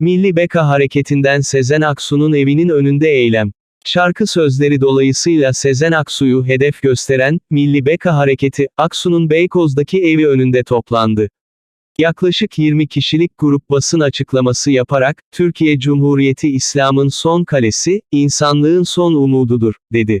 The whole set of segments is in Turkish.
Milli Beka hareketinden Sezen Aksu'nun evinin önünde eylem. Şarkı sözleri dolayısıyla Sezen Aksu'yu hedef gösteren, Milli Beka hareketi, Aksu'nun Beykoz'daki evi önünde toplandı. Yaklaşık 20 kişilik grup basın açıklaması yaparak, Türkiye Cumhuriyeti İslam'ın son kalesi, insanlığın son umududur, dedi.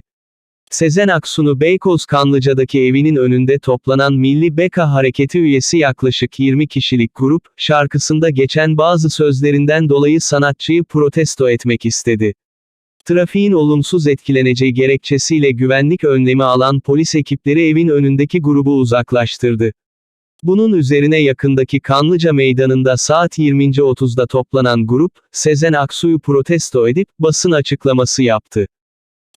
Sezen Aksu'nu Beykoz Kanlıca'daki evinin önünde toplanan Milli Beka Hareketi üyesi yaklaşık 20 kişilik grup, şarkısında geçen bazı sözlerinden dolayı sanatçıyı protesto etmek istedi. Trafiğin olumsuz etkileneceği gerekçesiyle güvenlik önlemi alan polis ekipleri evin önündeki grubu uzaklaştırdı. Bunun üzerine yakındaki Kanlıca Meydanı'nda saat 20.30'da toplanan grup, Sezen Aksu'yu protesto edip, basın açıklaması yaptı.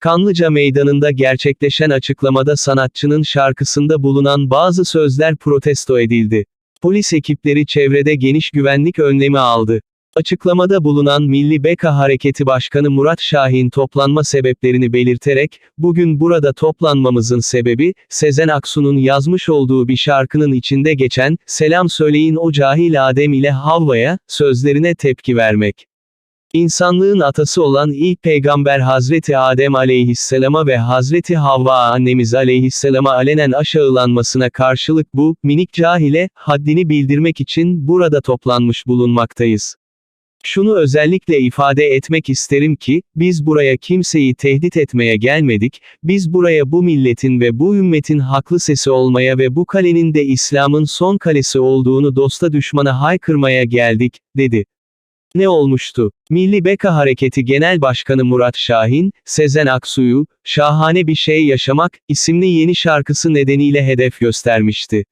Kanlıca Meydanı'nda gerçekleşen açıklamada sanatçının şarkısında bulunan bazı sözler protesto edildi. Polis ekipleri çevrede geniş güvenlik önlemi aldı. Açıklamada bulunan Milli Beka Hareketi Başkanı Murat Şahin toplanma sebeplerini belirterek, bugün burada toplanmamızın sebebi, Sezen Aksu'nun yazmış olduğu bir şarkının içinde geçen, selam söyleyin o cahil Adem ile Havva'ya, sözlerine tepki vermek. İnsanlığın atası olan ilk peygamber Hazreti Adem aleyhisselama ve Hazreti Havva annemiz aleyhisselama alenen aşağılanmasına karşılık bu, minik cahile, haddini bildirmek için burada toplanmış bulunmaktayız. Şunu özellikle ifade etmek isterim ki, biz buraya kimseyi tehdit etmeye gelmedik, biz buraya bu milletin ve bu ümmetin haklı sesi olmaya ve bu kalenin de İslam'ın son kalesi olduğunu dosta düşmana haykırmaya geldik, dedi. Ne olmuştu? Milli Beka Hareketi Genel Başkanı Murat Şahin, Sezen Aksu'yu, Şahane Bir Şey Yaşamak, isimli yeni şarkısı nedeniyle hedef göstermişti.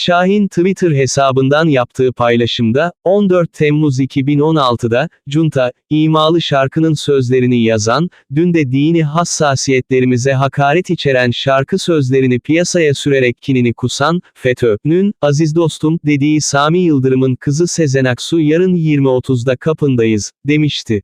Şahin Twitter hesabından yaptığı paylaşımda, 14 Temmuz 2016'da, Junta, imalı şarkının sözlerini yazan, dün de dini hassasiyetlerimize hakaret içeren şarkı sözlerini piyasaya sürerek kinini kusan, FETÖ'nün, aziz dostum, dediği Sami Yıldırım'ın kızı Sezen Aksu yarın 20.30'da kapındayız, demişti.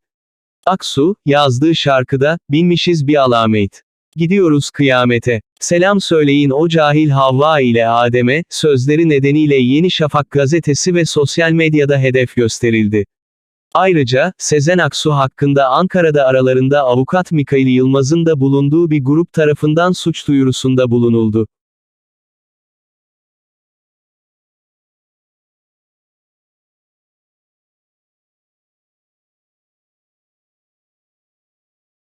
Aksu, yazdığı şarkıda, binmişiz bir alamet. Gidiyoruz kıyamete. Selam söyleyin o cahil Havva ile Adem'e, sözleri nedeniyle Yeni Şafak gazetesi ve sosyal medyada hedef gösterildi. Ayrıca, Sezen Aksu hakkında Ankara'da aralarında avukat Mikail Yılmaz'ın da bulunduğu bir grup tarafından suç duyurusunda bulunuldu.